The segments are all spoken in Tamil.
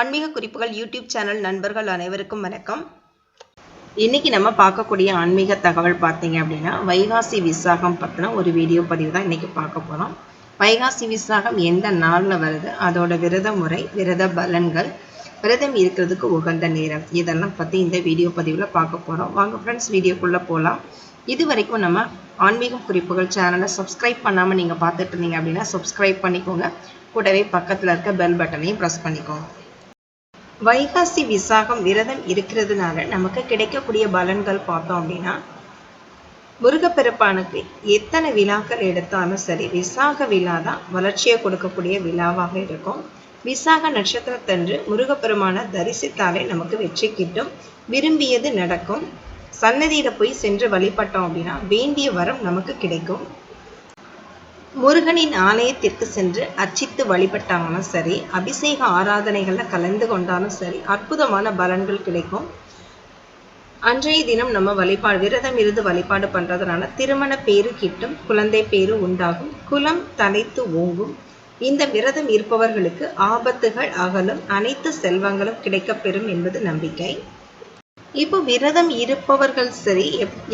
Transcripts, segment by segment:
ஆன்மீக குறிப்புகள் யூடியூப் சேனல் நண்பர்கள் அனைவருக்கும் வணக்கம். இன்னைக்கு நம்ம பார்க்கக்கூடிய ஆன்மீக தகவல் பார்த்தீங்க அப்படின்னா வைகாசி விசாகம் பற்றின ஒரு வீடியோ பதிவு தான் இன்னைக்கு பார்க்க போகிறோம் வைகாசி விசாகம் எந்த நாளில் வருது? அதோட விரத முறை விரத பலன்கள் விரதம் இருக்கிறதுக்கு உகந்த நேரம் இதெல்லாம் பற்றி இந்த வீடியோ பதிவில் பார்க்க போகிறோம் வாங்க ஃப்ரெண்ட்ஸ் வீடியோக்குள்ளே போகலாம் இது வரைக்கும் நம்ம ஆன்மீக குறிப்புகள் சேனலை சப்ஸ்கிரைப் பண்ணாமல் நீங்கள் பார்த்துட்டு இருந்தீங்க அப்படின்னா சப்ஸ்கிரைப் பண்ணிக்கோங்க. கூடவே பக்கத்தில் இருக்க பெல் பட்டனையும் ப்ரெஸ் பண்ணிக்கோங்க. வைகாசி விசாகம் விரதம் இருக்கிறதுனால நமக்கு கிடைக்கக்கூடிய பலன்கள் பார்த்தோம் அப்படின்னா முருகப்பெருப்பானுக்கு எத்தனை விழாக்கள் எடுத்தாலும் சரி விசாக விழா தான் வளர்ச்சியை கொடுக்கக்கூடிய விழாவாக இருக்கும். விசாக நட்சத்திரத்தன்று முருகப்பெருமான தரிசித்தாலே நமக்கு வெற்றி கிட்டும். விரும்பியது நடக்கும். சன்னதியில போய் சென்று வழிபட்டோம் அப்படின்னா வேண்டிய வரம் நமக்கு கிடைக்கும். முருகனின் ஆலயத்திற்கு சென்று அர்ச்சித்து வழிபட்டாலும் சரி அபிஷேக ஆராதனைகளில் கலந்து கொண்டாலும் சரி அற்புதமான பலன்கள் கிடைக்கும். அன்றைய தினம் நம்ம வழிபாடு விரதம் இருந்து வழிபாடு பண்ணுறதுனால திருமண பேரு கிட்டும் குழந்தை பேரு உண்டாகும் குலம் தலைத்து ஓங்கும். இந்த விரதம் இருப்பவர்களுக்கு ஆபத்துகள் அகலும் அனைத்து செல்வங்களும் கிடைக்கப்பெறும் என்பது நம்பிக்கை. இப்போ விரதம் இருப்பவர்கள் சரி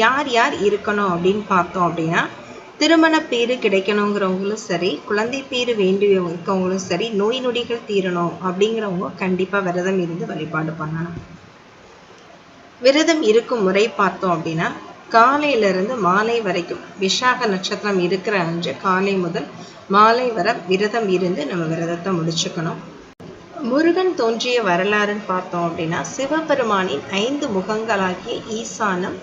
யார் யார் இருக்கணும் அப்படின்னு பார்த்தோம் அப்படின்னா திருமண பேரு கிடைக்கணுங்கிறவங்களும் சரி குழந்தை பேரு வேண்டியவங்கவங்களும் சரி நோய் நொடிகள் தீரணும் அப்படிங்கிறவங்க கண்டிப்பா விரதம் இருந்து வழிபாடு பண்ணணும். விரதம் இருக்கும் முறை பார்த்தோம் அப்படின்னா காலையில இருந்து மாலை வரைக்கும் விஷாக நட்சத்திரம் இருக்கிற அன்று காலை முதல் மாலை வர விரதம் இருந்து நம்ம விரதத்தை முடிச்சுக்கணும். முருகன் தோன்றிய வரலாறுன்னு பார்த்தோம் அப்படின்னா சிவபெருமானின் ஐந்து முகங்களாகிய ஈசானம்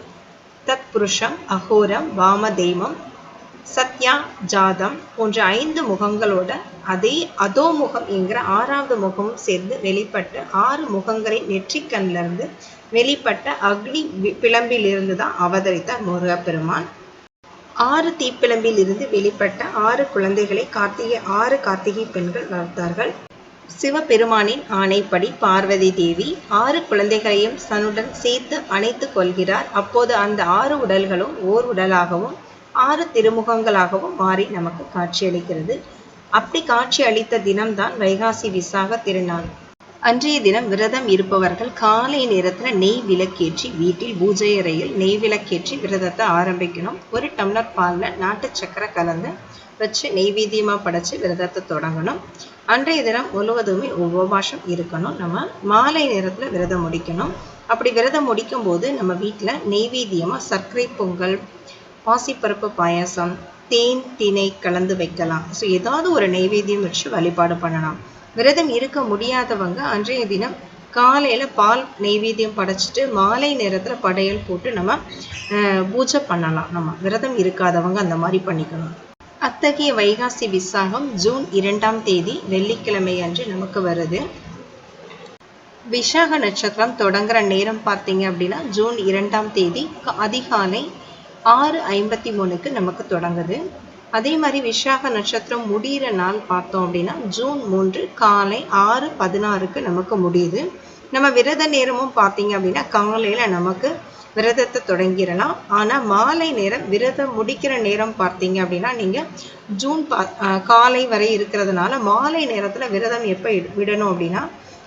தத்புருஷம் அகோரம் வாமதெய்வம் சத்யா ஜாதம் போன்ற ஐந்து முகங்களோட அதே அதோ முகம் என்கிற ஆறாவது முகமும் சேர்ந்து வெளிப்பட்ட ஆறு முகங்களை நெற்றிக்கண்ல இருந்து வெளிப்பட்ட அக்னி பிளம்பிலிருந்து தான் அவதரித்தார் முருகப்பெருமான். ஆறு தீப்பிழம்பில் இருந்து வெளிப்பட்ட ஆறு குழந்தைகளை கார்த்திகை ஆறு கார்த்திகை பெண்கள் வளர்த்தார்கள். சிவபெருமானின் ஆணைப்படி பார்வதி தேவி ஆறு குழந்தைகளையும் தன்னுடன் சேர்த்து அணைத்து கொள்கிறார். அப்போது அந்த ஆறு உடல்களும் ஓர் உடலாகவும் ஆறு திருமுகங்களாகவும் மாறி நமக்கு காட்சியளிக்கிறது. அப்படி காட்சி அளித்த தினம்தான் வைகாசி விசாக திருநாள். அன்றைய தினம் விரதம் இருப்பவர்கள் காலை நேரத்துல நெய் விளக்கேற்றி வீட்டில் பூஜை அறையில் நெய் விளக்கேற்றி விரதத்தை ஆரம்பிக்கணும். ஒரு டம்ளர் பாலில் நாட்டு சக்கரை கலந்து வச்சு நெய்வேத்தியமாக படைச்சு விரதத்தை தொடங்கணும். அன்றைய தினம் முழுவதுமே உபவாசம் இருக்கணும். நம்ம மாலை நேரத்துல விரதம் முடிக்கணும். அப்படி விரதம் முடிக்கும் போது நம்ம வீட்டுல நெய்வேத்தியமாக சர்க்கரை பொங்கல் பாசிப்பருப்பு பாயாசம் தேன் திணை கலந்து வைக்கலாம். ஸோ ஏதாவது ஒரு நெய்வேத்தியம் வச்சு வழிபாடு பண்ணலாம். விரதம் இருக்க முடியாதவங்க அன்றைய தினம் காலையில் பால் நெய்வேத்தியம் படைச்சிட்டு மாலை நேரத்தில் படையல் போட்டு நம்ம பூஜை பண்ணலாம். நம்ம விரதம் இருக்காதவங்க அந்த மாதிரி பண்ணிக்கணும். அத்தகைய வைகாசி விசாகம் ஜூன் இரண்டாம் தேதி வெள்ளிக்கிழமை அன்று நமக்கு வருது. விஷாக நட்சத்திரம் தொடங்குற நேரம் பார்த்தீங்க அப்படின்னா ஜூன் இரண்டாம் தேதி அதிகாலை ஆறு ஐம்பத்தி மூணுக்கு நமக்கு தொடங்குது. அதே மாதிரி விஷாக நட்சத்திரம் முடிகிற நாள் பார்த்தோம் அப்படின்னா ஜூன் மூன்று காலை ஆறு பதினாறுக்கு நமக்கு முடியுது. நம்ம விரத நேரமும் பார்த்தீங்க அப்படின்னா காலையில் நமக்கு விரதத்தை தொடங்கிடலாம். ஆனால் மாலை நேரம் விரதம் முடிக்கிற நேரம் பார்த்தீங்க அப்படின்னா நீங்கள் ஜூன் பா காலை வரை இருக்கிறதுனால மாலை நேரத்தில் விரதம் எப்போ விடணும் அப்படின்னா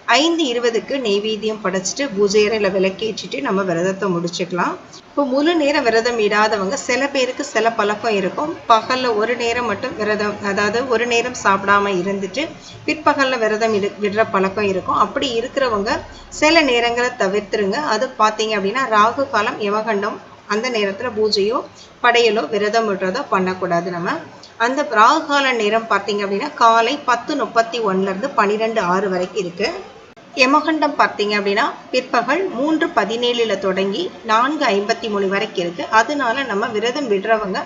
ஐந்து இருபதுக்கு நெய்வேத்தியம் படைச்சிட்டு பூஜை அறையில் விளக்கேற்றிட்டு நம்ம விரதத்தை முடிச்சுக்கலாம். இப்போ முழு நேரம் விரதம் இடாதவங்க சில பேருக்கு சில பழக்கம் இருக்கும். பகலில் ஒரு நேரம் மட்டும் விரதம் அதாவது ஒரு நேரம் சாப்பிடாம இருந்துட்டு பிற்பகலில் விரதம் இடு விடுற பழக்கம் இருக்கும். அப்படி இருக்கிறவங்க சில நேரங்களை தவிர்த்துருங்க. அது பார்த்தீங்க அப்படின்னா ராகு காலம் யமகண்டம் அந்த நேரத்தில் பூஜையோ படையலோ விரதம் விடுறதோ பண்ணக்கூடாது நம்ம. அந்த ராகுகால நேரம் பார்த்தீங்க அப்படின்னா காலை பத்து முப்பத்தி ஒன்னுலேருந்து பன்னிரெண்டு ஆறு வரைக்கும் இருக்குது யமகண்டம் பார்த்தீங்க அப்படின்னா பிற்பகல் மூன்று பதினேழில் தொடங்கி நான்கு ஐம்பத்தி மூணு வரைக்கும் இருக்குது அதனால நம்ம விரதம் விடுறவங்க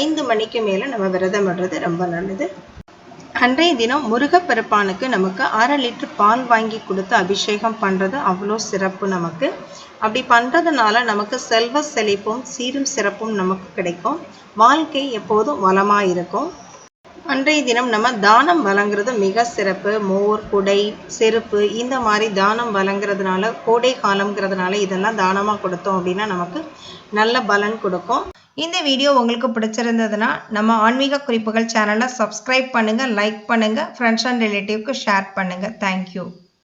ஐந்து மணிக்கு மேலே நம்ம விரதம் விடுறது ரொம்ப நல்லது. அன்றைய தினம் முருகப்பெருப்பானுக்கு நமக்கு அரை லிட்டர் பால் வாங்கி கொடுத்து அபிஷேகம் பண்ணுறது அவ்வளோ சிறப்பு நமக்கு. அப்படி பண்ணுறதுனால நமக்கு செல்வ செழிப்பும் சீரும் சிறப்பும் நமக்கு கிடைக்கும். வாழ்க்கை எப்போதும் வளமாக இருக்கும். அன்றைய தினம் நம்ம தானம் வழங்குறது மிக சிறப்பு. மோர் குடை செருப்பு இந்த மாதிரி தானம் வழங்குறதுனால கோடை காலம்ங்கிறதுனால இதெல்லாம் தானமாக கொடுத்தோம் அப்படின்னா நமக்கு நல்ல பலன் கொடுக்கும். இந்த வீடியோ உங்களுக்கு பிடிச்சிருந்ததுன்னா நம்ம ஆன்மீக குறிப்புகள் சேனலை சப்ஸ்கிரைப் பண்ணுங்கள் லைக் பண்ணுங்கள் ஃப்ரெண்ட்ஸ் அண்ட் ரிலேட்டிவ்க்கு ஷேர் பண்ணுங்கள் தேங்க்யூ